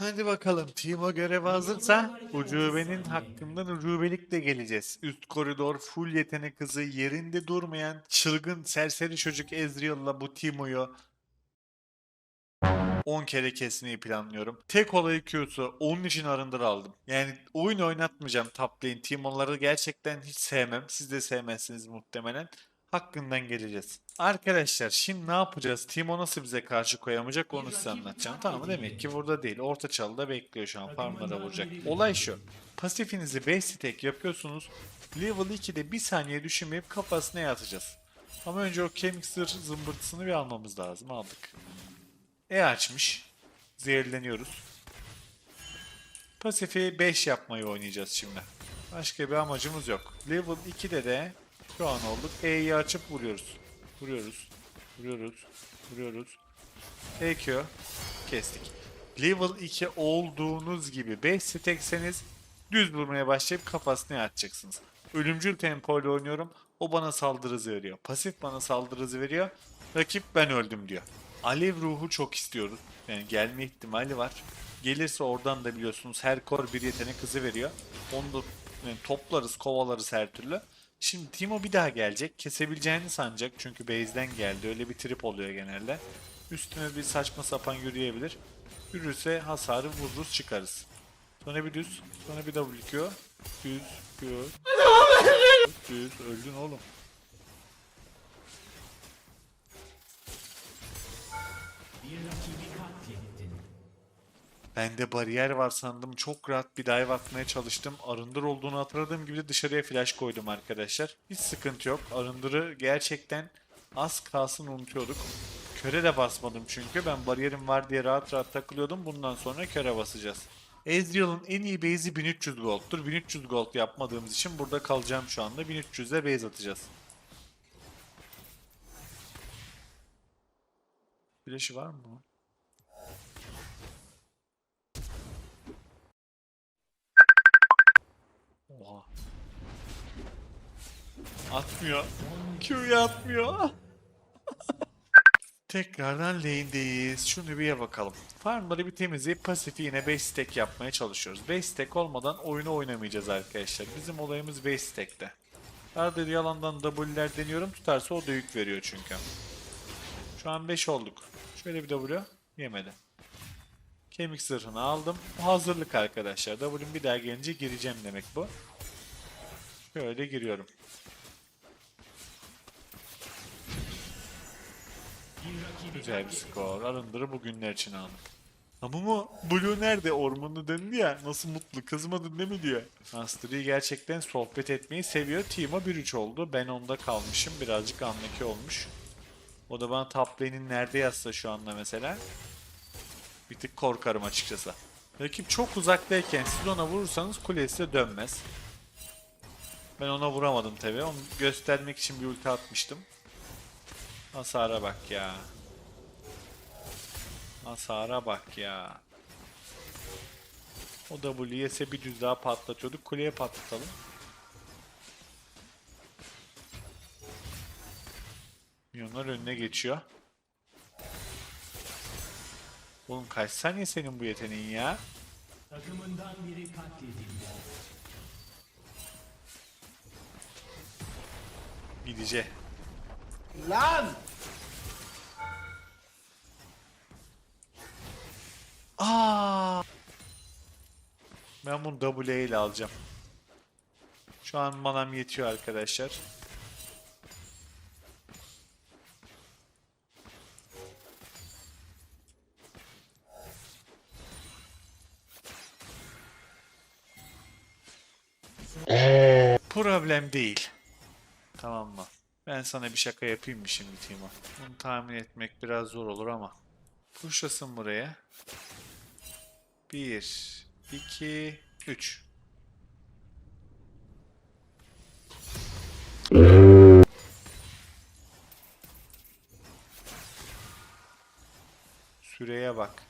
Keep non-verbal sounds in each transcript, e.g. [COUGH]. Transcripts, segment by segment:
Hadi bakalım Timo görev hazırsa ucubenin hakkından ucubelikle geleceğiz. Üst koridor full yetenek hızı yerinde durmayan çılgın serseri çocuk Ezreal'la bu Timo'yu 10 kere kesmeyi planlıyorum. Tek olayı Q'su onun için arındır aldım. Yani oyun oynatmayacağım top lane Timo'ları gerçekten hiç sevmem. Siz de sevmezsiniz muhtemelen. Hakkından geleceğiz. Arkadaşlar şimdi ne yapacağız? Timo nasıl bize karşı koyamayacak onu size anlatacağım. Tamam mı? Demek ki burada değil. Orta çalıda bekliyor şu an. Farmlara vuracak. Olay şu. Pasifinizi 5 stack yapıyorsunuz. Level 2'de bir saniye düşünmeyip kafasına yatacağız. Ama önce o kemik zımbırtısını bir almamız lazım. Aldık. E açmış. Zehirleniyoruz. Pasifi 5 yapmayı oynayacağız şimdi. Başka bir amacımız yok. Level 2'de de şu an olduk. E'yi açıp vuruyoruz. Vuruyoruz. Vuruyoruz. Vuruyoruz. EQ. Kestik. Level 2 olduğunuz gibi 5 stackseniz düz vurmaya başlayıp kafasına atacaksınız. Ölümcül tempo ile oynuyorum. O bana saldırı veriyor. Pasif bana saldırı veriyor. Rakip ben öldüm diyor. Alev ruhu çok istiyoruz. Yani gelme ihtimali var. Gelirse oradan da biliyorsunuz her kor bir yetenek hızı veriyor. Onu da yani toplarız, kovalarız her türlü. Şimdi Timo bir daha gelecek. Kesebileceğini sanacak çünkü base'den geldi. Öyle bir trip oluyor genelde. Üstüne bir saçma sapan yürüyebilir. Yürürse hasarı vururuz çıkarız. Sonra bir düz, sonra bir WQ. Düz, Q. Düz, öldün oğlum. Bende bariyer var sandım. Çok rahat bir dive atmaya çalıştım. Arındır olduğunu hatırladığım gibi de dışarıya flash koydum arkadaşlar. Hiç sıkıntı yok. Arındırı gerçekten az kalsın unutuyorduk. Köre de basmadım çünkü. Ben bariyerim var diye rahat rahat takılıyordum. Bundan sonra köre basacağız. Ezreal'ın en iyi base'i 1300 gold'tur. 1300 gold yapmadığımız için burada kalacağım şu anda. 1300'e base atacağız. Flash'ı var mı? Oha. Atmıyor. Q'yu atmıyor. [LAUGHS] Tekrardan lane'deyiz. Şunu bir bakalım. Farmları bir temizleyip pasifi yine 5 stack yapmaya çalışıyoruz. 5 stack olmadan oyunu oynamayacağız arkadaşlar. Bizim olayımız 5 stack'te. Arada yalandan W'ler deniyorum. Tutarsa o da yük veriyor çünkü. Şu an 5 olduk. Şöyle bir W. Yemedi. Kemik zırhını aldım. Hazırlık arkadaşlar. W'nin bir daha gelince gireceğim demek bu. Şöyle giriyorum. Güzel bir skor. Arındırı bugünler için aldık. Ama mu Blue nerede? Ormanı döndü ya. Nasıl mutlu. Kızmadın değil mi diyor. Mastery gerçekten sohbet etmeyi seviyor. Timo 1-3 oldu. Ben onda kalmışım. Birazcık anlaki olmuş. O da bana top nerede yazsa şu anda mesela. Bir tık korkarım açıkçası. Rakip çok uzaktayken siz ona vurursanız kulesi de dönmez. Ben ona vuramadım tabi. Onu göstermek için bir ulti atmıştım. Hasara bak ya. Hasara bak ya. O W yese bir düz daha patlatıyorduk. Kuleye patlatalım. Milyonlar önüne geçiyor. Oğlum kaç saniye senin bu yeteneğin ya? Takımından biri katledildi. Gidecek. Lan! Aa! Ben bunu W ile alacağım. Şu an manam yetiyor arkadaşlar. Problem değil. Tamam mı? Ben sana bir şaka yapayım mı şimdi Timo? Bunu tahmin etmek biraz zor olur ama. Pushlasın buraya. 1, 2, 3. Süreye bak.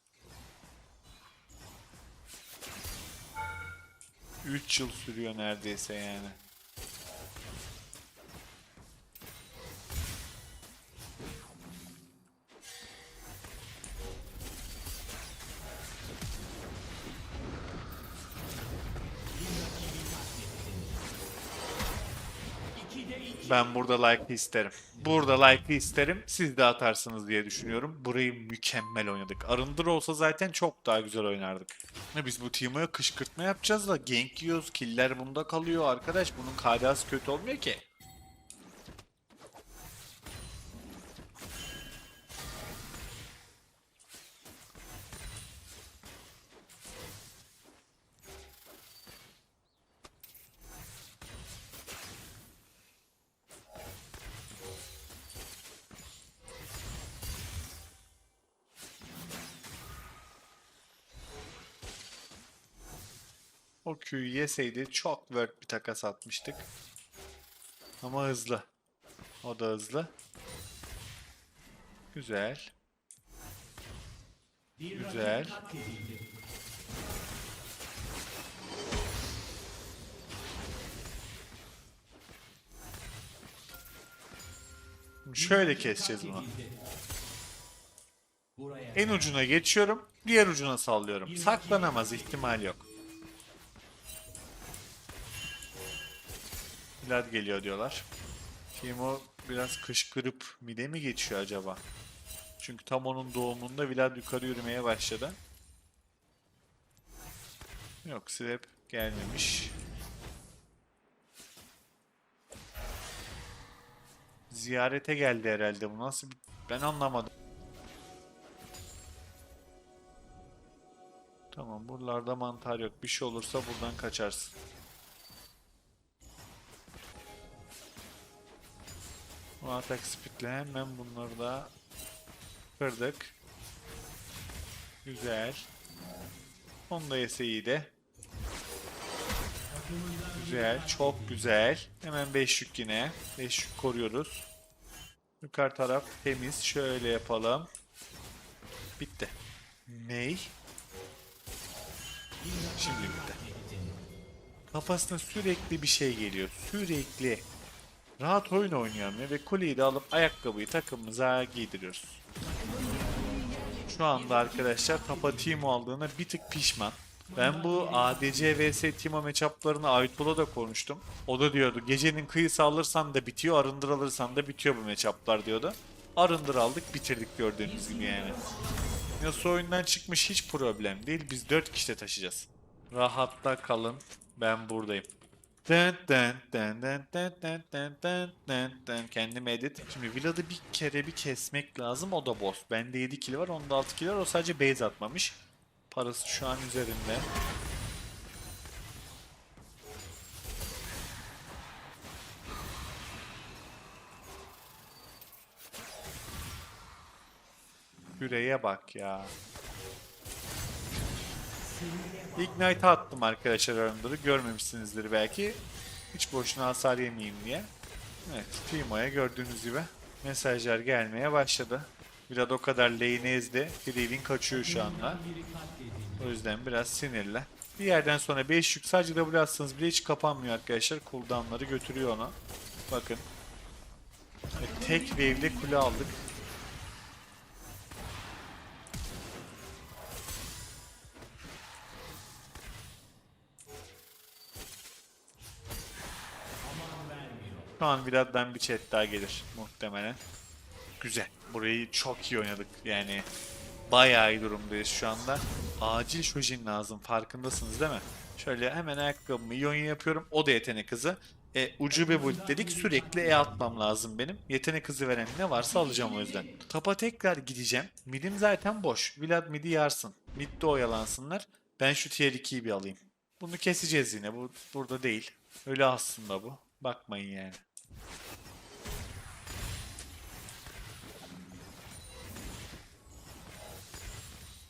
3 yıl sürüyor neredeyse yani. Ben burada like isterim. Burada like isterim. Siz de atarsınız diye düşünüyorum. Burayı mükemmel oynadık. Arındır olsa zaten çok daha güzel oynardık. Ne biz bu Timo'ya kışkırtma yapacağız da gank yiyoruz. Killer bunda kalıyor arkadaş. Bunun KDA'sı kötü olmuyor ki. O Q'yu yeseydi çok worth bir takas atmıştık. Ama hızlı. O da hızlı. Güzel. Güzel. şöyle keseceğiz bunu. En ucuna geçiyorum. Diğer ucuna sallıyorum. Saklanamaz ihtimal yok. Vlad geliyor diyorlar. Timo biraz kışkırıp mide mi geçiyor acaba? Çünkü tam onun doğumunda Vlad yukarı yürümeye başladı. Yok Swap gelmemiş. Ziyarete geldi herhalde bu nasıl. Ben anlamadım. Tamam buralarda mantar yok. Bir şey olursa buradan kaçarsın. Bu atak speedle hemen bunları da kırdık. Güzel. Onu da yese iyi de. Güzel. Çok güzel. Hemen 5 yük yine. 5 yük koruyoruz. Yukarı taraf temiz. Şöyle yapalım. Bitti. Ney? Şimdi bitti. Kafasına sürekli bir şey geliyor. Sürekli. Rahat oyun oynayamıyor ve kuleyi de alıp ayakkabıyı takımımıza giydiriyoruz. Şu anda arkadaşlar Tapa Timo aldığına bir tık pişman. Ben bu ADC vs Timo matchuplarını Aytul'a da konuştum. O da diyordu gecenin kıyısı alırsan da bitiyor, arındır alırsan da bitiyor bu matchuplar diyordu. Arındır aldık bitirdik gördüğünüz gibi yani. Yasuo oyundan çıkmış hiç problem değil. Biz 4 kişi de taşıyacağız. Rahatta kalın. Ben buradayım. Dın dın dın dın dın dın dın dın dın dın. Kendim edit. Şimdi Vlad'ı bir kere bir kesmek lazım. O da boss. Bende 7 kill var. Onda 6 kill var. O sadece base atmamış. Parası şu an üzerinde. Yüreğe bak ya. Ignite attım arkadaşlar arındırı. Görmemişsinizdir belki. Hiç boşuna hasar yemeyeyim diye. Evet, Timo'ya gördüğünüz gibi mesajlar gelmeye başladı. Vlad o kadar lane'i ezdi. Freeling kaçıyor şu anda. O yüzden biraz sinirli. Bir yerden sonra 5 yük sadece W atsanız bile hiç kapanmıyor arkadaşlar. Cooldown'ları götürüyor onu. Bakın. Tek wave'de kule aldık. Şu an Vlad'dan bir chat daha gelir muhtemelen. Güzel. Burayı çok iyi oynadık. Yani bayağı iyi durumdayız şu anda. Acil Shojin lazım. Farkındasınız değil mi? Şöyle hemen ayakkabımı Yonya yapıyorum. O da yetenek hızı. E, ucube build dedik sürekli E atmam lazım benim. Yetenek hızı veren ne varsa alacağım o yüzden. Tapa tekrar gideceğim. Midim zaten boş. Vlad midi yarsın. Midde oyalansınlar. Ben şu tier 2'yi bir alayım. Bunu keseceğiz yine. Bu burada değil. Öyle aslında bu. Bakmayın yani.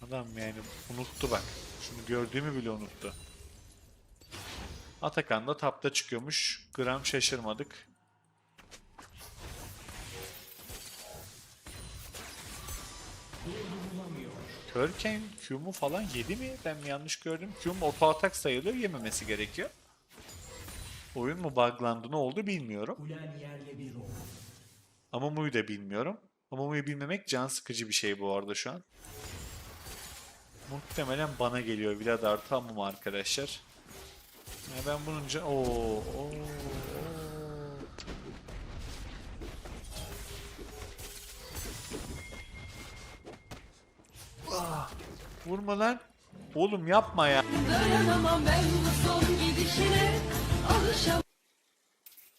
Adam yani unuttu bak. Şunu gördüğümü bile unuttu. Atakan da tapta çıkıyormuş. Gram şaşırmadık. Körken Q'mu falan yedi mi? Ben mi yanlış gördüm? Q'm oto atak sayılıyor. Yememesi gerekiyor. Oyun mu buglandı ne oldu bilmiyorum. Kulen yerle bir oldu. Amamu'yu da bilmiyorum. Amamu'yu bilmemek can sıkıcı bir şey bu arada şu an. Muhtemelen bana geliyor Vlad artı Amumu arkadaşlar. Ya ben bunun can... Oo, oo, oo. Ah, vurma lan. Oğlum yapma ya. Dayanamam ben bu son gidişine.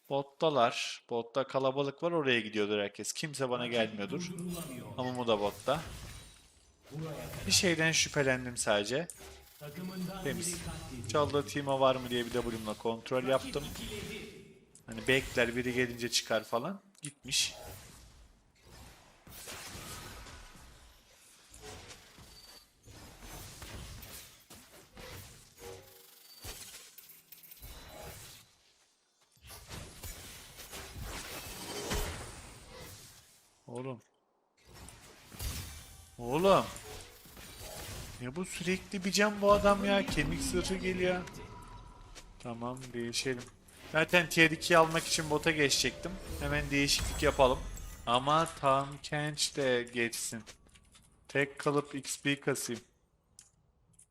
Bottalar. Botta kalabalık var oraya gidiyordur herkes. Kimse bana gelmiyordur. Amumu da botta. Bir şeyden şüphelendim sadece. Temiz. Çaldığı team'a var mı diye bir W'mla kontrol yaptım. Hani bekler biri gelince çıkar falan. Gitmiş. Oğlum. Oğlum. Ya bu sürekli bir can bu adam ya. Kemik sırrı geliyor. Tamam değişelim. Zaten tier 2'yi almak için bota geçecektim. Hemen değişiklik yapalım. Ama Tam Kench de geçsin. Tek kalıp XP kasayım.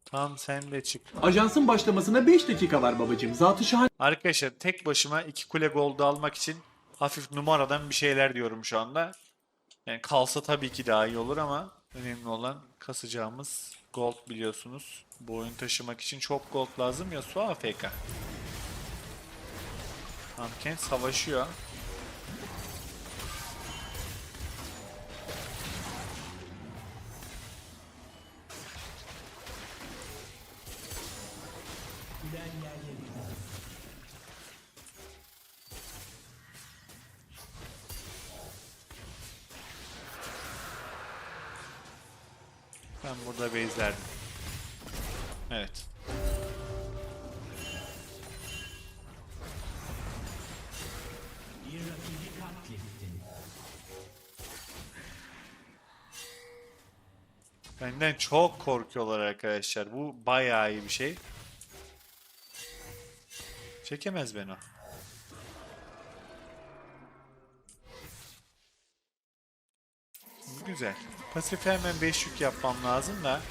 Tam sen de çık. Ajansın başlamasına 5 dakika var babacığım. Zatı şahane. Arkadaşlar tek başıma iki kule gold'u almak için hafif numaradan bir şeyler diyorum şu anda. Yani kalsa tabii ki daha iyi olur ama önemli olan kasacağımız gold biliyorsunuz. Bu oyun taşımak için çok gold lazım ya su AFK. Tamkent savaşıyor. Ben burada base'lerdim. Evet. Benden çok korkuyorlar arkadaşlar. Bu bayağı iyi bir şey. Çekemez beni o. Güzel. Pasif hemen 5 yük yapmam lazım da.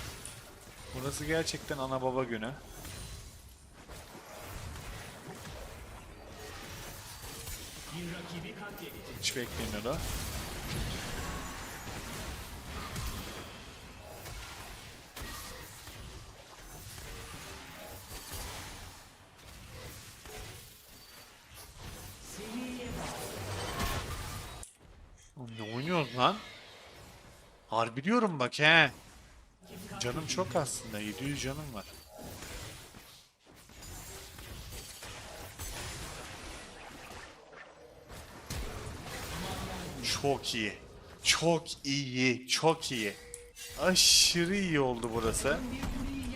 Burası gerçekten ana baba günü. Hiç beklemiyordu. Ne oynuyoruz lan? Harbi diyorum bak he. Canım çok aslında. 700 canım var. Çok iyi. Çok iyi. Çok iyi. Aşırı iyi oldu burası.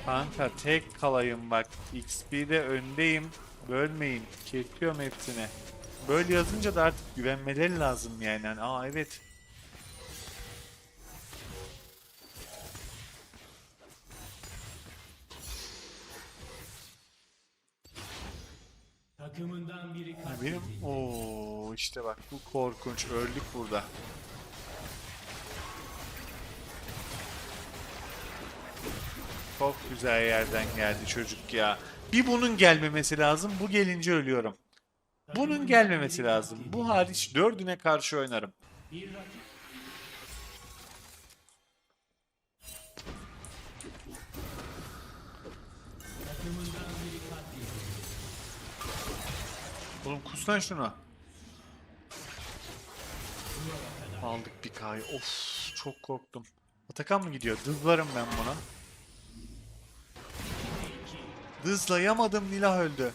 Kanka tek kalayım bak. XP'de öndeyim. Bölmeyin. Kesiyorum hepsini. Böyle yazınca da artık güvenmeleri lazım yani. Hani, Aa evet. Takımından biri katledildi. Benim ooo işte bak bu korkunç öldük burada. Çok güzel yerden geldi çocuk ya. Bir bunun gelmemesi lazım. Bu gelince ölüyorum. Bunun gelmemesi lazım. Bu hariç dördüne karşı oynarım. Bir rakip Lan şunu. Aldık bir kay. Of çok korktum. Atakan mı gidiyor? Dızlarım ben buna. Dızlayamadım Nilah öldü.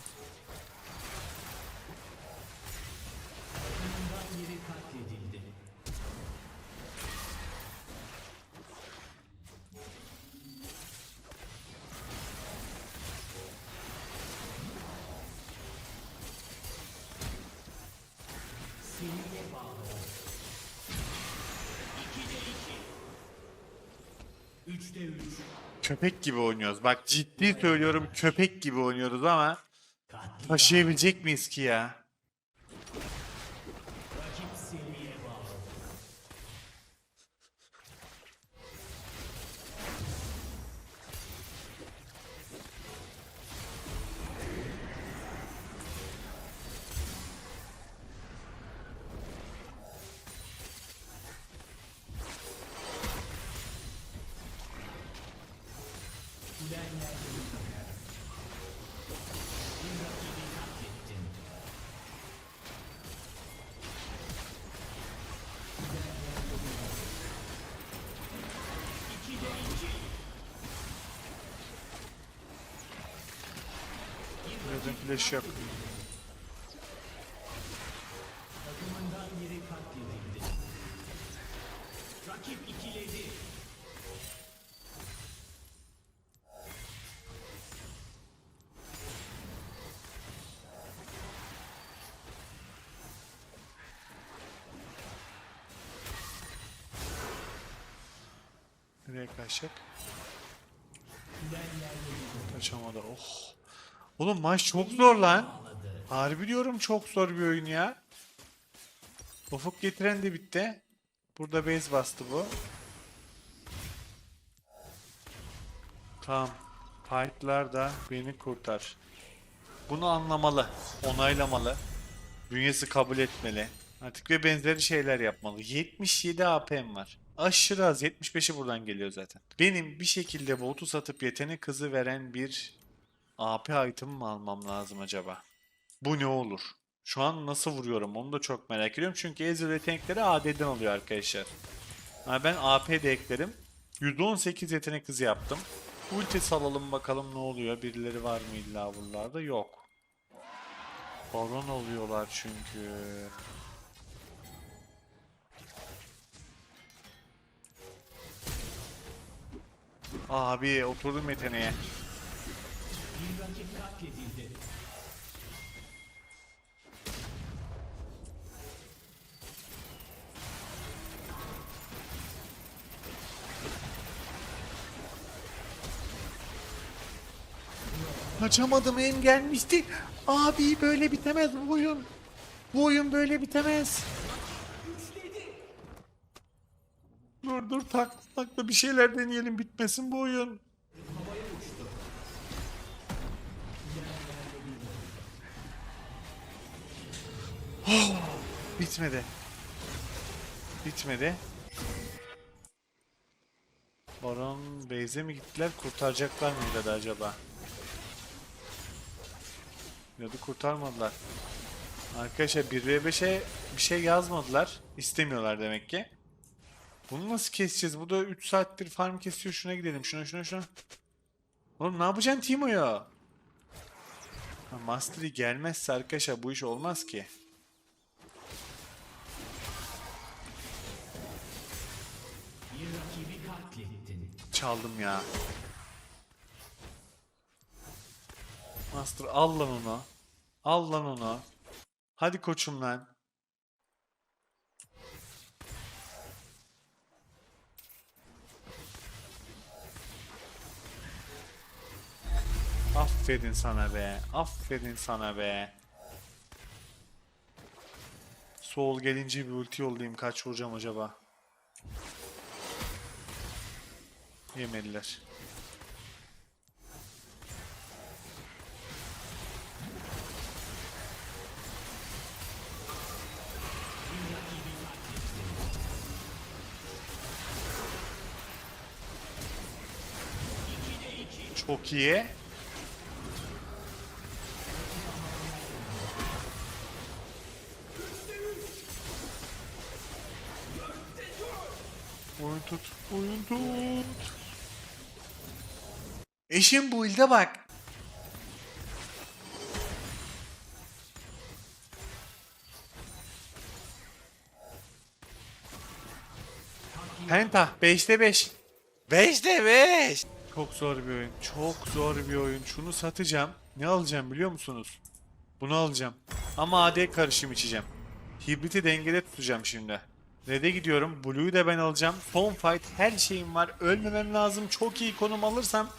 Köpek gibi oynuyoruz. Bak ciddi söylüyorum köpek gibi oynuyoruz ama taşıyabilecek miyiz ki ya? Flash yok. Nereye kaçacak? Kaçamadı. Oh. Oğlum maç çok zor lan. Harbi diyorum çok zor bir oyun ya. Ufuk getiren de bitti. Burada base bastı bu. Tamam. Fight'lar da beni kurtar. Bunu anlamalı. Onaylamalı. Bünyesi kabul etmeli. Artık ve benzeri şeyler yapmalı. 77 AP'm var. Aşırı az. 75'i buradan geliyor zaten. Benim bir şekilde botu satıp yetenek hızı veren bir AP item mı almam lazım acaba? Bu ne olur? Şu an nasıl vuruyorum onu da çok merak ediyorum. Çünkü Ezreal yetenekleri AD'den oluyor arkadaşlar. Ha, ben AP de eklerim. 118 yetenek hızı yaptım. Ulti salalım bakalım ne oluyor. Birileri var mı illa buralarda? Yok. Baron oluyorlar çünkü. Abi oturdum yeteneğe. Bir rakip gelmişti. Abi böyle bitemez bu oyun. Bu oyun böyle bitemez. Dur dur takla takla bir şeyler deneyelim bitmesin bu oyun. Oh, bitmedi. Bitmedi. Baron Beyze mi gittiler? Kurtaracaklar mıydı da acaba? Da kurtarmadılar. Arkadaşlar 1v5'e bir şey yazmadılar. İstemiyorlar demek ki. Bunu nasıl keseceğiz? Bu da 3 saattir farm kesiyor. Şuna gidelim. Şuna şuna şuna. Oğlum ne yapacaksın Timo'ya? Mastery gelmezse arkadaşlar bu iş olmaz ki. Katlettin. Çaldım ya. Master al lan onu. Al lan onu. Hadi koçum lan. Aferin sana be. Aferin sana be. Soul gelince bir ulti yollayayım. Kaç vuracağım acaba? Yemeliler. Çok iyi. Oyun tut, oyun tut. Eşim bu ilde bak. Penta 5'te 5. 5'te 5. Çok zor bir oyun. Çok zor bir oyun. Şunu satacağım. Ne alacağım biliyor musunuz? Bunu alacağım. Ama AD karışım içeceğim. Hibriti dengede tutacağım şimdi. Red'e gidiyorum. Blue'yu da ben alacağım. Son fight her şeyim var. Ölmemem lazım. Çok iyi konum alırsam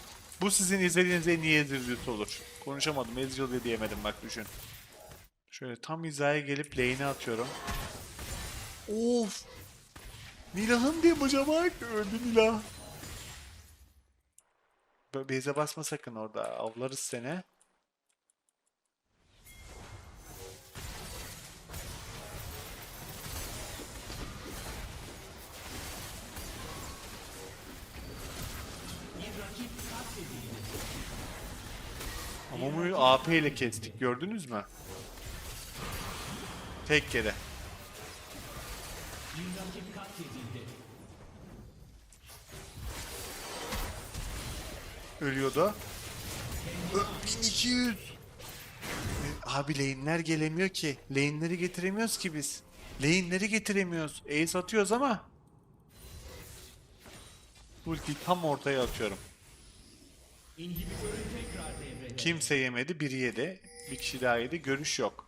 bu sizin izlediğiniz en iyi Ezreal olur. Konuşamadım. Ezreal diyemedim bak düşün. Şöyle tam hizaya gelip lane'e atıyorum. Of! Nilah'ın diye bak. Öldü Nilah. Be- Beyze basma sakın orada. Avlarız seni. Amomu'yu AP ile kestik gördünüz mü? Tek kere. Bir rakip katledildi. Ölüyordu. Ö, 1200. Abi lane'ler gelemiyor ki. Lane'leri getiremiyoruz ki biz. Lane'leri getiremiyoruz. Ace atıyoruz ama. Ultiyi tam ortaya atıyorum. İnhibitörü tekrar. Kimse yemedi. Biri yedi. Bir kişi daha yedi. Görüş yok.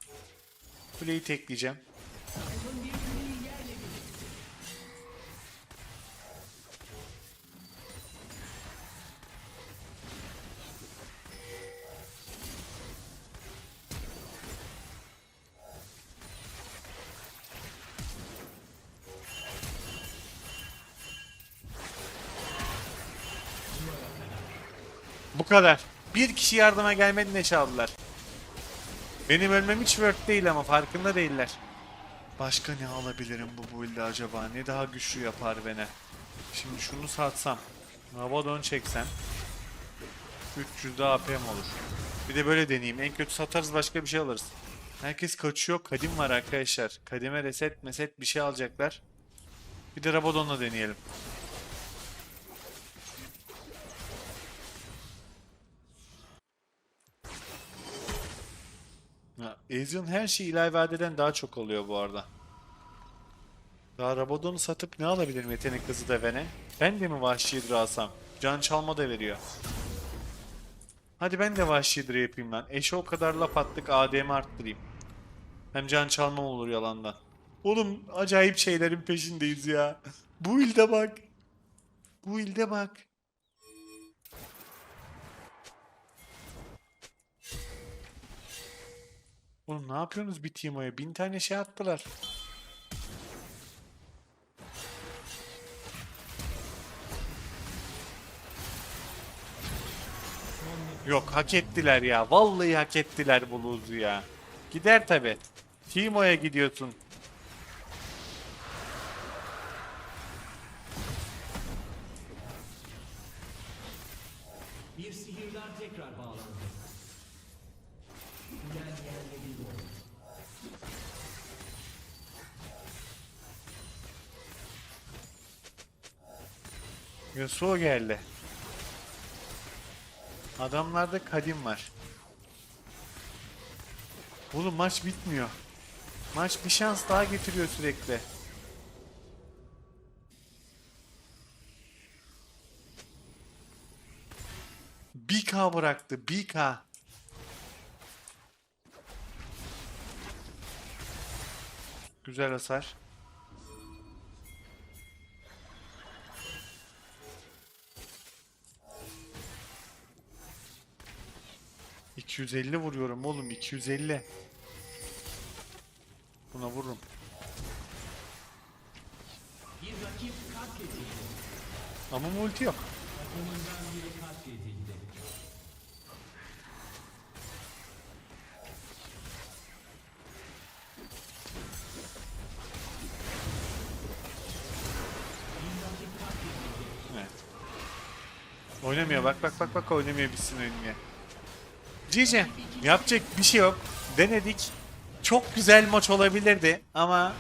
Kuleyi tekleyeceğim. Bu kadar. Bir kişi yardıma gelmedi ne çaldılar. Benim ölmem hiç worth değil ama farkında değiller. Başka ne alabilirim bu build'de acaba? Ne daha güçlü yapar beni? Şimdi şunu satsam. Navadon çeksem. 300 de AP'm olur. Bir de böyle deneyeyim. En kötü satarız başka bir şey alırız. Herkes kaçıyor. Kadim var arkadaşlar. Kadime reset meset bir şey alacaklar. Bir de Rabadon'la deneyelim. Ya, Ezreal'ın her şeyi ilahi vadeden daha çok oluyor bu arada. Daha Rabadon'u satıp ne alabilirim yetenek hızı devene? Ben de mi Vahşi Hidra alsam? Can çalma da veriyor. Hadi ben de Vahşi Hidra yapayım lan. Eşe o kadar laf attık ADM'i arttırayım. Hem can çalmam olur yalandan. Oğlum acayip şeylerin peşindeyiz ya. Bu ilde bak. Bu ilde bak. Oğlum ne yapıyorsunuz bir team'a? Bin tane şey attılar. Yok hak ettiler ya. Vallahi hak ettiler bu ya. Gider tabi. Timo'ya gidiyorsun. Yasuo geldi. Adamlarda kadim var. Oğlum maç bitmiyor. Maç bir şans daha getiriyor sürekli. Bir K bıraktı. Bir K. Güzel hasar. ...250 vuruyorum oğlum 250. Buna vururum. Ama multi yok. Evet. Oynamıyor bak bak bak bak oynamıyor bitsin oynamıyor. Cici yapacak bir şey yok. Denedik. Çok güzel maç olabilirdi ama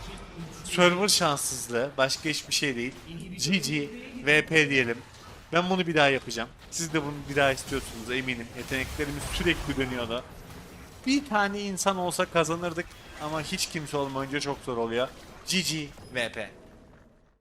Server şanssızlığı. Başka hiçbir şey değil. GG VP diyelim. Ben bunu bir daha yapacağım. Siz de bunu bir daha istiyorsunuz eminim. Yeteneklerimiz sürekli dönüyordu. Bir tane insan olsa kazanırdık ama hiç kimse olmayınca çok zor oluyor. GG VP.